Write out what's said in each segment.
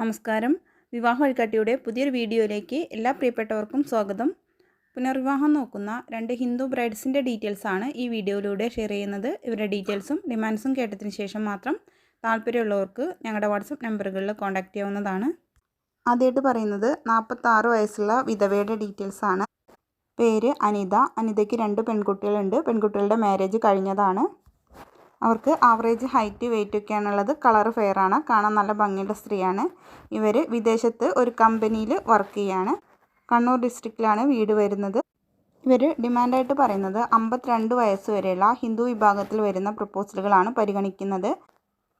നമസ്കാരം. വിവാഹ വഴികാട്ടിയുടെ പുതിയൊരു വീഡിയോയിലേക്ക് എല്ലാ പ്രിയപ്പെട്ടവർക്കും സ്വാഗതം. പുനർവിവാഹം നോക്കുന്ന രണ്ട് ഹിന്ദു ബ്രൈഡ്സിന്റെ ഡീറ്റെയിൽസാണ് ഈ വീഡിയോയിലൂടെ ഷെയർ ചെയ്യുന്നത്. ഇവരുടെ ഡീറ്റെയിൽസും ഡിമാൻഡ്സും കേട്ടതിന് ശേഷം മാത്രം താല്പര്യമുള്ളവർക്ക് ഞങ്ങളുടെ വാട്സപ്പ് നമ്പറുകളിൽ കോൺടാക്റ്റ് ചെയ്യാവുന്നതാണ്. ആദ്യമായിട്ട് പറയുന്നത് നാൽപ്പത്താറ് വയസ്സുള്ള വിധവയുടെ ഡീറ്റെയിൽസാണ് പേര് അനിത. അനിതയ്ക്ക് രണ്ട് പെൺകുട്ടികളുണ്ട്. പെൺകുട്ടികളുടെ മാരേജ് കഴിഞ്ഞതാണ്. അവർക്ക് ആവറേജ് ഹൈറ്റ് വെയിറ്റ് ഒക്കെയാണുള്ളത്. കളർ ഫെയർ ആണ്. കാണാൻ നല്ല ഭംഗിയുള്ള സ്ത്രീയാണ്. ഇവർ വിദേശത്ത് ഒരു കമ്പനിയിൽ വർക്ക് ചെയ്യാണ്. കണ്ണൂർ ഡിസ്ട്രിക്റ്റിലാണ് വീട് വരുന്നത്. ഇവർ ഡിമാൻഡായിട്ട് പറയുന്നത് അമ്പത്തിരണ്ട് വയസ്സ് വരെയുള്ള ഹിന്ദു വിഭാഗത്തിൽ വരുന്ന പ്രപ്പോസലുകളാണ് പരിഗണിക്കുന്നത്.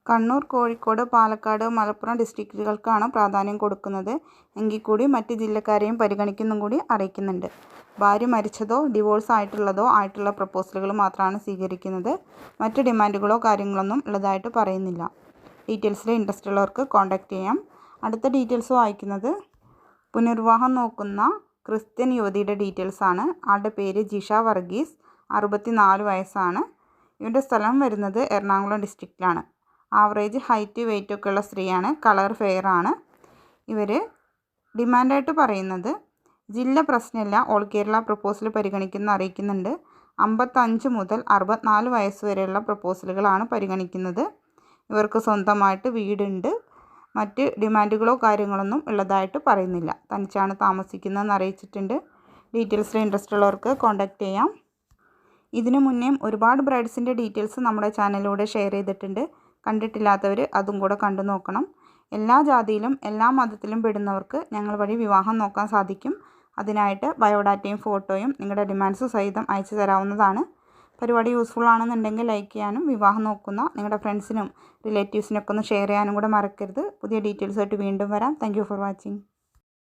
കണ്ണൂർ കോഴിക്കോട് പാലക്കാട് മലപ്പുറം ഡിസ്ട്രിക്റ്റുകൾക്കാണ് പ്രാധാന്യം കൊടുക്കുന്നത്. എങ്കിൽ കൂടി മറ്റ് ജില്ലക്കാരെയും പരിഗണിക്കുന്നും കൂടി അറിയിക്കുന്നുണ്ട്. ഭാര്യ മരിച്ചതോ ഡിവോഴ്സ് ആയിട്ടുള്ളതോ ആയിട്ടുള്ള പ്രപ്പോസലുകൾ മാത്രമാണ് സ്വീകരിക്കുന്നത്. മറ്റ് ഡിമാൻഡുകളോ കാര്യങ്ങളൊന്നും ഉള്ളതായിട്ട് പറയുന്നില്ല. ഡീറ്റെയിൽസിൽ ഇൻട്രസ്റ്റ് ഉള്ളവർക്ക് കോൺടാക്റ്റ് ചെയ്യാം. അടുത്ത ഡീറ്റെയിൽസ് വായിക്കുന്നത് പുനർവിവാഹം നോക്കുന്ന ക്രിസ്ത്യൻ യുവതിയുടെ ഡീറ്റെയിൽസ് ആണ്. ആളുടെ പേര് ജിഷ വർഗീസ് അറുപത്തി നാല് വയസ്സാണ്. ഇവരുടെ സ്ഥലം വരുന്നത് എറണാകുളം ഡിസ്ട്രിക്റ്റിലാണ്. ആവറേജ് ഹൈറ്റ് വെയിറ്റ് ഒക്കെ ഉള്ള സ്ത്രീയാണ്. കളർ ഫെയർ ആണ്. ഇവർ ഡിമാൻഡായിട്ട് പറയുന്നത് ജില്ല പ്രശ്നമില്ല. ഓൾ കേരള പ്രപ്പോസൽ പരിഗണിക്കുന്ന അറിയിക്കുന്നുണ്ട്. അമ്പത്തഞ്ച് മുതൽ അറുപത്തിനാല് വയസ്സ് വരെയുള്ള പ്രപ്പോസലുകളാണ് പരിഗണിക്കുന്നത്. ഇവർക്ക് സ്വന്തമായിട്ട് വീടുണ്ട്. മറ്റ് ഡിമാൻഡുകളോ കാര്യങ്ങളൊന്നും ഉള്ളതായിട്ട് പറയുന്നില്ല. തനിച്ചാണ് താമസിക്കുന്നതെന്ന് അറിയിച്ചിട്ടുണ്ട്. ഡീറ്റെയിൽസിൽ ഇൻട്രസ്റ്റ് ഉള്ളവർക്ക് കോൺടാക്റ്റ് ചെയ്യാം. ഇതിനു മുന്നേയും ഒരുപാട് ബ്രൈഡ്സിന്റെ ഡീറ്റെയിൽസ് നമ്മുടെ ചാനലിലൂടെ ഷെയർ ചെയ്തിട്ടുണ്ട്. കണ്ടിട്ടില്ലാത്തവർ അതും കൂടെ കണ്ടു നോക്കണം. എല്ലാ ജാതിയിലും എല്ലാ മതത്തിലും പെടുന്നവർക്ക് ഞങ്ങൾ വഴി വിവാഹം നോക്കാൻ സാധിക്കും. അതിനായിട്ട് ബയോഡാറ്റയും ഫോട്ടോയും നിങ്ങളുടെ ഡിമാൻഡ്സ് സഹിതം അയച്ചു തരാവുന്നതാണ്. പരിപാടി യൂസ്ഫുൾ ആണെന്നുണ്ടെങ്കിൽ ലൈക്ക് ചെയ്യാനും വിവാഹം നോക്കുന്ന നിങ്ങളുടെ ഫ്രണ്ട്സിനും റിലേറ്റീവ്സിനൊക്കെ ഒന്ന് ഷെയർ ചെയ്യാനും കൂടെ മറക്കരുത്. പുതിയ ഡീറ്റെയിൽസ് ആയിട്ട് വീണ്ടും വരാം. Thank for watching